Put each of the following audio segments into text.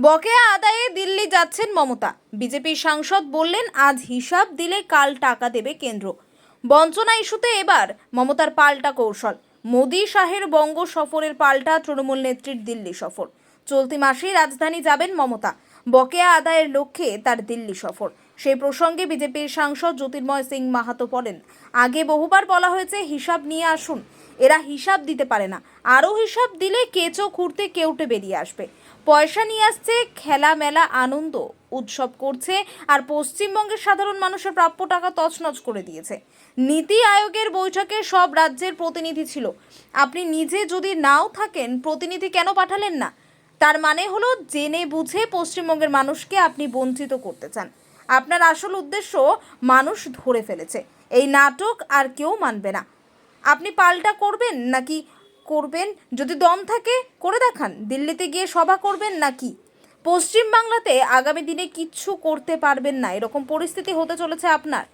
বকেয়া আদায়ে দিল্লি যাচ্ছেন মমতা। বিজেপি সাংসদ বললেন, আজ হিসাব দিলে কাল টাকা দেবে কেন্দ্র। বঞ্চনা ইস্যুতে এবার মমতার পাল্টা কৌশল। মোদী শাহের বঙ্গ সফরের পাল্টা তৃণমূল নেত্রীর দিল্লি সফর। চলতি মাসেই রাজধানী যাবেন মমতা। বকেয়া আদায়ের লক্ষ্যে তার দিল্লি সফর। সেই প্রসঙ্গে বিজেপির সাংসদ জ্যোতির্ময় সিং মাহাতো বলেন, আগে বহুবার বলা হয়েছে হিসাব নিয়ে আসুন। এরা হিসাব দিতে পারে না। আরও হিসাব দিলে কেঁচো খুঁড়তে কেউটে বেরিয়ে আসবে। পয়সা নিয়ে আসছে খেলা মেলা আনন্দ, উৎসব করছে আর পশ্চিমবঙ্গের সাধারণ মানুষের প্রাপ্য টাকা তছনছ করে দিয়েছে। নীতি আয়োগের বৈঠকে সব রাজ্যের প্রতিনিধি ছিল। আপনি নিজে যদি নাও থাকেন, প্রতিনিধি কেন পাঠালেন না? তার মানে হলো, জেনে বুঝে পশ্চিমবঙ্গের মানুষকে আপনি বঞ্চিত করতে চান। আপনার আসল উদ্দেশ্য মানুষ ধরে ফেলেছে। এই নাটক আর কেউ মানবে না। আপনি পাল্টা করবেন নাকি করবেন? যদি দম থাকে, করে দেখান। দিল্লিতে গিয়ে সভা করবেন নাকি? পশ্চিম বাংলাতে আগামী দিনে কিচ্ছু করতে পারবেন না। এরকম পরিস্থিতি হতে চলেছে আপনার।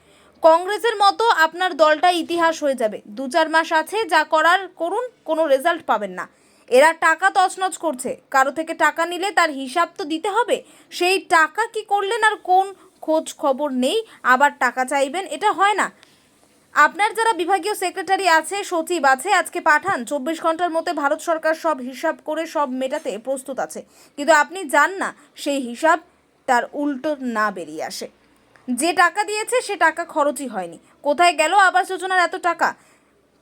কংগ্রেসের মতো আপনার দলটা ইতিহাস হয়ে যাবে। দু চার মাস আছে, যা করার করুন, কোনো রেজাল্ট পাবেন না। এরা টাকা তছনছ করছে। কারও থেকে টাকা নিলে তার হিসাব তো দিতে হবে। সেই টাকা কি করলেন আর কোন খোঁজ খবর নেই, আবার টাকা চাইবেন, এটা হয় না। আপনার যারা বিভাগীয় সেক্রেটারি আছে, সচিব আছে, আজকে পাঠান, চব্বিশ ঘণ্টার মধ্যে ভারত সরকার সব হিসাব করে সব মেটাতে প্রস্তুত আছে। কিন্তু আপনি যান না, সেই হিসাব তার উল্টো না বেরিয়ে আসে। যে টাকা দিয়েছে, সে টাকা খরচই হয়নি। কোথায় গেল আবাস যোজনার এত টাকা?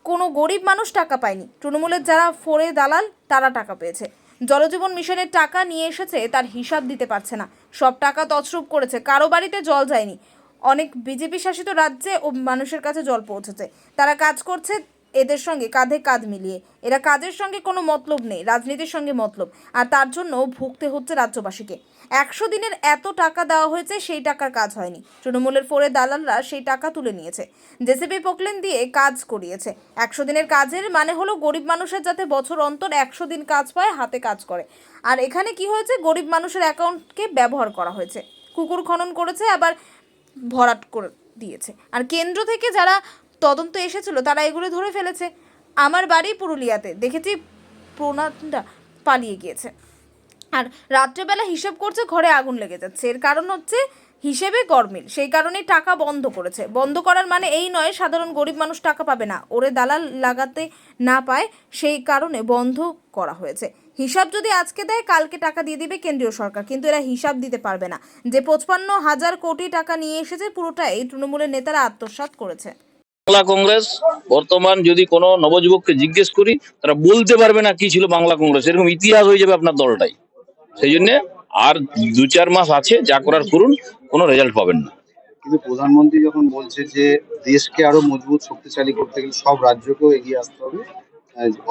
কোনো গরিব মানুষ টাকা পায়নি। তৃণমূলের যারা ফোরে দালাল, তারা টাকা পেয়েছে। জলজীবন মিশনের টাকা নিয়ে এসেছে, তার হিসাব দিতে পারছে না। সব টাকা তছরূপ করেছে, কারও বাড়িতে জল যায়নি। অনেক বিজেপি শাসিত রাজ্যে ও মানুষের কাছে জল পৌঁছেছে। তারা কাজ করছে এদের সঙ্গে, কাঁধে কাঁধ মিলিয়ে। এরা কাজের সঙ্গে কোনো মতলব নেই, রাজনীতির সঙ্গে মতলব। আর তার জন্য ভুগতে হচ্ছে রাজ্যবাসীকে। একশো দিনের এত টাকা দেওয়া হয়েছে, সেই টাকার কাজ হয়নি। তৃণমূলের ফোরে দালালরা সেই টাকা তুলে নিয়েছে। জেসিবি পোকলেন দিয়ে কাজ করিয়েছে। একশো দিনের কাজের মানে হলো গরিব মানুষের যাতে বছর অন্তর একশো দিন কাজ পায়, হাতে কাজ করে। আর এখানে কি হয়েছে? গরিব মানুষের অ্যাকাউন্টকে ব্যবহার করা হয়েছে। কুকুর খনন করেছে, আবার ভরাট করে দিয়েছে। আর কেন্দ্র থেকে যারা তদন্ত এসেছিল, তারা এগুলো ধরে ফেলেছে। আমার বাড়ি পুরুলিয়াতে, দেখেছি? প্রণাদা পালিয়ে গিয়েছে। আর রাত্রেবেলা হিসেব করছে ঘরে আগুন লেগে যাচ্ছে। এর কারণ হচ্ছে হিসেবে গরমিল, সেই কারণেই টাকা বন্ধ করেছে। বন্ধ করার মানে এই নয়, সাধারণ গরিব মানুষ টাকা পাবে না। ওরে দালাল লাগাতে না পায়, সেই কারণে বন্ধ করা হয়েছে। হিসাব যদি আজকে দেয়, কালকে টাকা দিয়ে দিবে কেন্দ্রীয় সরকার। কিন্তু এরা হিসাব দিতে পারবে না। যে পঁচপান্ন হাজার কোটি টাকা নিয়ে এসেছে পুরোটাই তৃণমূলের নেতারা আত্মসাৎ করেছে। বাংলা কংগ্রেস বর্তমান যদি কোনো নবযুবককে জিজ্ঞেস করি তারা বলতে পারবে না কি ছিল বাংলা কংগ্রেস। এরকম ইতিহাস হয়ে যাবে আপনার দলটাই। সেই জন্য আর দু চার মাস আছে যা করার করুন কোনো রেজাল্ট পাবেন না। কিন্তু প্রধানমন্ত্রী যখন বলছে যে দেশকে আরও মজবুত শক্তিশালী করতে গেলে সব রাজ্যকেও এগিয়ে আসতে হবে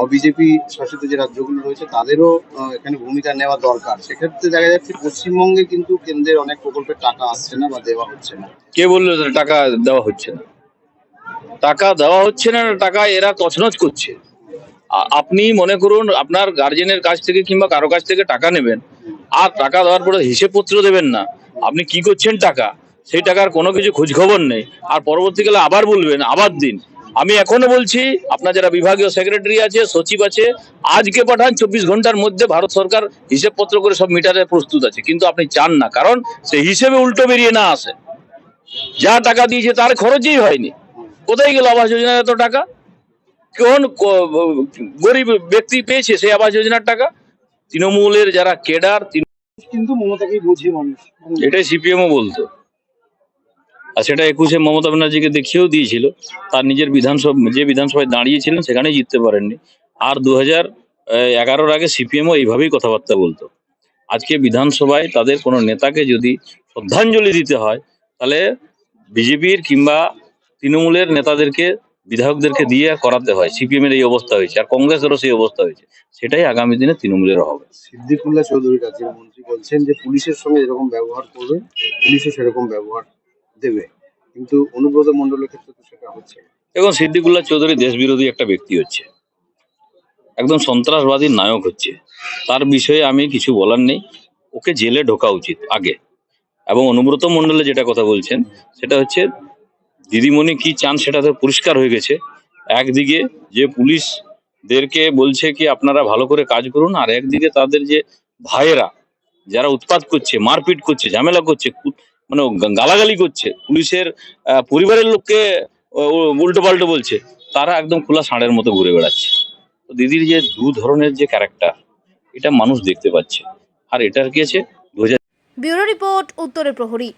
অবিজেপি শাসিত যে রাজ্যগুলো রয়েছে তাদেরও এখানে ভূমিকা নেওয়া দরকার। সেক্ষেত্রে দেখা যাচ্ছে পশ্চিমবঙ্গে কিন্তু কেন্দ্রের অনেক প্রকল্পের টাকা আসছে না বা দেওয়া হচ্ছে না। কে বলল টাকা দেওয়া হচ্ছে না? টাকা দেওয়া হচ্ছে না টাকা এরা তছনছ করছে। আপনি মনে করুন, আপনার গার্জেনের কাছ থেকে কিংবা কারও কাছ থেকে টাকা নেবেন, আর টাকা দেওয়ার পরে হিসেবপত্র দেবেন না। আপনি কি করছেন টাকা? সেই টাকার কোনো কিছু খোঁজ খবর নেই। আর পরবর্তীকালে আবার বলবেন, আবার দিন। আমি এখনও বলছি, আপনার যারা বিভাগীয় সেক্রেটারি আছে, সচিব আছে, আজকে পাঠান, চব্বিশ ঘণ্টার মধ্যে ভারত সরকার হিসেবপত্র করে সব মিটারে প্রস্তুত আছে। কিন্তু আপনি চান না, কারণ সেই হিসেবে উল্টো বেরিয়ে না আসে। যা টাকা দিয়েছে তার খরচই হয়নি। কোথায় গেল আবাস যোজনার এত টাকা? কোন গরিব ব্যক্তি পেয়েছে সেই আবাস যোজনার টাকা? তৃণমূলের যারা কেডার কিন্তু মমতাকেই বুঝি মানুষ। এটাই সিপিএমও বলতো। আর সেটা একুশে মমতা ব্যানার্জিকে দেখিয়েও দিয়েছিল। তার নিজের বিধানসভা যে বিধানসভায় দাঁড়িয়েছিলেন সেখানেই জিততে পারেননি। আর দু হাজার এগারোর আগে সিপিএমও এইভাবেই কথাবার্তা বলতো। আজকে বিধানসভায় তাদের কোনো নেতাকে যদি শ্রদ্ধাঞ্জলি দিতে হয় তাহলে বিজেপির কিংবা তৃণমূলের নেতাদেরকে বিধায়কদেরকে দিয়ে করাতে হয়। সিপিএম এর এই অবস্থা হয়েছে আর কংগ্রেসেরও সেই অবস্থা হয়েছে। সেটাই আগামী দিনে তৃণমূলের হবে। সিদ্দিকুল্লাহ চৌধুরী রাজ্যের মন্ত্রী বলছেন যে পুলিশের সঙ্গে যেরকম ব্যবহার করবে পুলিশও সেরকম ব্যবহার দেবে। কিন্তু অনুব্রত মন্ডলের ক্ষেত্রে তো সেটা হচ্ছে। এখন সিদ্দিকুল্লাহ চৌধুরী দেশ বিরোধী একটা ব্যক্তি হচ্ছে। একদম সন্ত্রাসবাদী নায়ক হচ্ছে। তার বিষয়ে আমি কিছু বলার নেই। ওকে জেলে ঢোকা উচিত আগে। এবং অনুব্রত মন্ডলে যেটা কথা বলছেন সেটা হচ্ছে দিদিমণি কি চান সেটা তো পরিষ্কার হয়ে গেছে। একদিকে যে পুলিশদেরকে বলছে কি আপনারা ভালো করে কাজ করুন, আর একদিকে তাদের যে ভাইয়েরা যারা উৎপাত করছে, মারপিট করছে, ঝামেলা করছে মানে গালাগালি করছে, পুলিশের পরিবারের লোককে উল্টো পাল্টো বলছে, তারা একদম খোলা ষাঁড়ের মতো ঘুরে বেড়াচ্ছে। তো দিদির যে দু ধরনের যে ক্যারেক্টার এটা মানুষ দেখতে পাচ্ছে। আর এটার কি আছে? ব্যুরো রিপোর্ট উত্তরের প্রহরী।